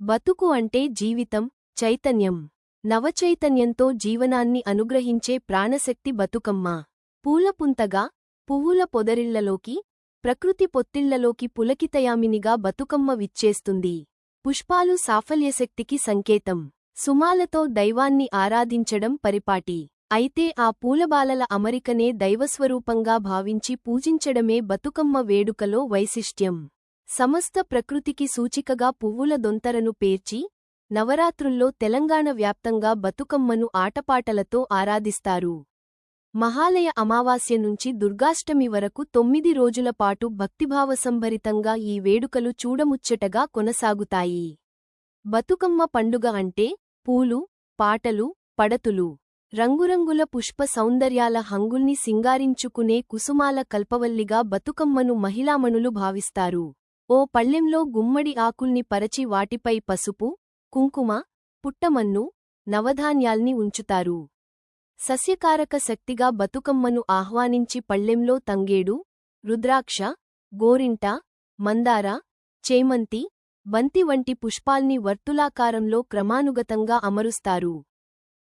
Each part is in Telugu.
బతుకు అంటే జీవితం చైతన్యం. నవచైతన్యంతో జీవనాన్ని అనుగ్రహించే ప్రాణశక్తి బతుకమ్మ. పూలపుంతగా పువ్వుల పొదరిళ్ళలోకి ప్రకృతి పొత్తిళ్ళలోకి పులకితయామినిగా బతుకమ్మ విచ్చేస్తుంది. పుష్పాలు సాఫల్యశక్తికి సంకేతం. సుమాలతో దైవాన్ని ఆరాధించడం పరిపాటి. అయితే ఆ పూలబాలల అమరికనే దైవస్వరూపంగా భావించి పూజించడమే బతుకమ్మ వేడుకలో వైశిష్ట్యం. సమస్త ప్రకృతికి సూచికగా పువ్వుల దొంతరను పేర్చి నవరాత్రుల్లో తెలంగాణ వ్యాప్తంగా బతుకమ్మను ఆటపాటలతో ఆరాధిస్తారు. మహాలయ అమావాస్య నుంచి దుర్గాష్టమి వరకు తొమ్మిది రోజుల పాటు భక్తిభావసంభరితంగా ఈ వేడుకలు చూడముచ్చటగా కొనసాగుతాయి. బతుకమ్మ పండుగ అంటే పూలు పాటలు పడతులు. రంగురంగుల పుష్ప సౌందర్యాల హంగుల్ని సింగారించుకునే కుసుమాల కల్పవల్లిగా బతుకమ్మను మహిళామణులు భావిస్తారు. ఓ పళ్ళెంలో గుమ్మడి ఆకుల్ని పరచి వాటిపై పసుపు కుంకుమ పుట్టమన్ను నవధాన్యాల్ని ఉంచుతారు. సస్యకారక శక్తిగా బతుకమ్మను ఆహ్వానించి పళ్ళెంలో తంగేడు రుద్రాక్ష గోరింట మందార చేమంతి బంతి వంటి పుష్పాల్ని వర్తులాకారంలో క్రమానుగతంగా అమరుస్తారు.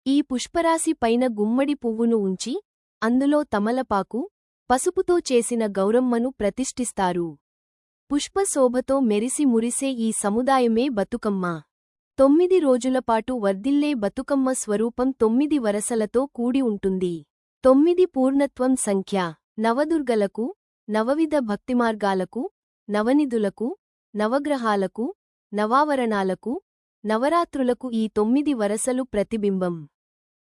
ఈ పుష్పరాశి పైన గుమ్మడి పువ్వును ఉంచి అందులో తమలపాకు పసుపుతో చేసిన గౌరమ్మను ప్రతిష్ఠిస్తారు. పుష్పశోభతో మెరిసి మురిసే ఈ సముదాయమే బతుకమ్మ. తొమ్మిది రోజులపాటు వర్ధిల్లే బతుకమ్మ స్వరూపం తొమ్మిది వరసలతో కూడి ఉంటుంది. తొమ్మిది పూర్ణత్వం సంఖ్య. నవదుర్గలకు నవవిధ భక్తిమార్గాలకు నవనిధులకు నవగ్రహాలకు నవావరణాలకు నవరాత్రులకు ఈ తొమ్మిది వరసలు ప్రతిబింబం.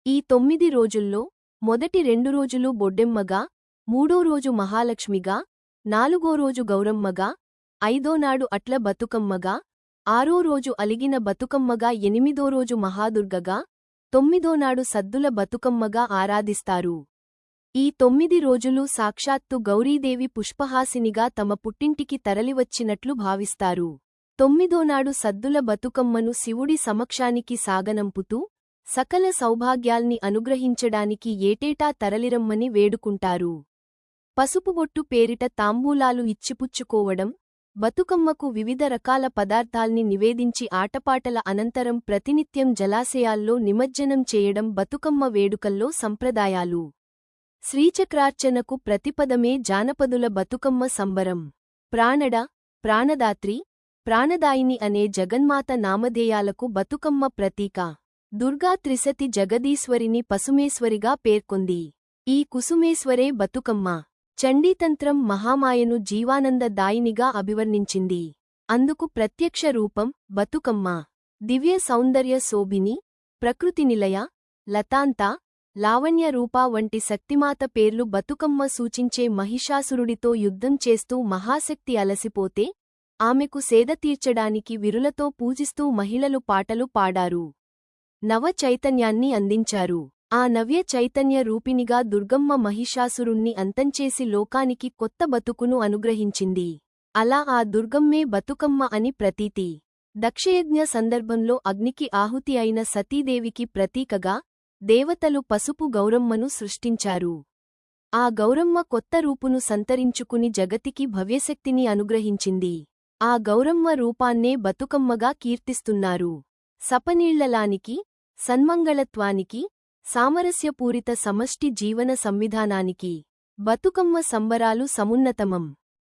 ఈ తొమ్మిది రోజుల్లో మొదటి రెండు రోజులు బొడ్డెమ్మగా మూడో రోజు మహాలక్ష్మిగా నాలుగో రోజు గౌరమ్మగా ఐదోనాడు అట్ల బతుకమ్మగా ఆరో రోజు అలిగిన బతుకమ్మగా ఎనిమిదో రోజు మహాదుర్గగా తొమ్మిదోనాడు సద్దుల బతుకమ్మగా ఆరాధిస్తారు. ఈ తొమ్మిది రోజులు సాక్షాత్తు గౌరీదేవి పుష్పహాసినిగా తమ పుట్టింటికి తరలివచ్చినట్లు భావిస్తారు. తొమ్మిదోనాడు సద్దుల బతుకమ్మను శివుడి సమక్షానికి సాగనంపుతూ సకల సౌభాగ్యాల్ని అనుగ్రహించడానికి ఏటేటా తరలిరమ్మని వేడుకుంటారు. పసుపుబొట్టు పేరిట తాంబూలాలు ఇచ్చిపుచ్చుకోవడం బతుకమ్మకు వివిధ రకాల పదార్థాల్ని నివేదించి ఆటపాటల అనంతరం ప్రతినిత్యం జలాశయాల్లో నిమజ్జనం చేయడం బతుకమ్మ వేడుకల్లో సంప్రదాయాలు. శ్రీచక్రార్చనకు ప్రతిపదమే జానపదుల బతుకమ్మ సంబరం. ప్రాణడ ప్రాణదాత్రి ప్రాణదాయిని అనే జగన్మాత నామధేయాలకు బతుకమ్మ ప్రతీక. దుర్గా త్రిసతి జగదీశ్వరిని పసుమేశ్వరిగా పేర్కొంది. ఈ కుసుమేశ్వరే బతుకమ్మ. చండీతంత్రం మహామాయను జీవానందదాయినిగా అభివర్ణించింది. అందుకు ప్రత్యక్ష రూపం బతుకమ్మ. దివ్య సౌందర్య శోభిని ప్రకృతి నిలయ లతాంత లావణ్య రూపా వంటి శక్తిమాత పేర్లు బతుకమ్మ సూచించే మహిషాసురుడితో యుద్ధం చేస్తూ మహాశక్తి అలసిపోతే ఆమెకు సేద తీర్చడానికి విరులతో పూజిస్తూ మహిళలు పాటలు పాడారు. నవ చైతన్యాన్ని అందించారు. ఆ నవ్య చైతన్య రూపినిగా దుర్గమ్మ మహిషాసురుణ్ణి అంతంచేసి లోకానికి కొత్త బతుకును అనుగ్రహించింది. అలా ఆ దుర్గమ్మే బతుకమ్మ అని ప్రతీతి. దక్షయజ్ఞ సందర్భంలో అగ్నికి ఆహుతి అయిన సతీదేవికి ప్రతీకగా దేవతలు పసుపు గౌరమ్మను సృష్టించారు. ఆ గౌరమ్మ కొత్త రూపును సంతరించుకుని జగతికి భవ్యశక్తిని అనుగ్రహించింది. ఆ గౌరమ్మ రూపాన్నే బతుకమ్మగా కీర్తిస్తున్నారు. సపనీళ్ళలానికి సన్మంగళత్వానికి సామరస్యపూరిత సమష్టి జీవన సంవిధానానికి బతుకమ్మ సంబరాలు సమున్నతమం.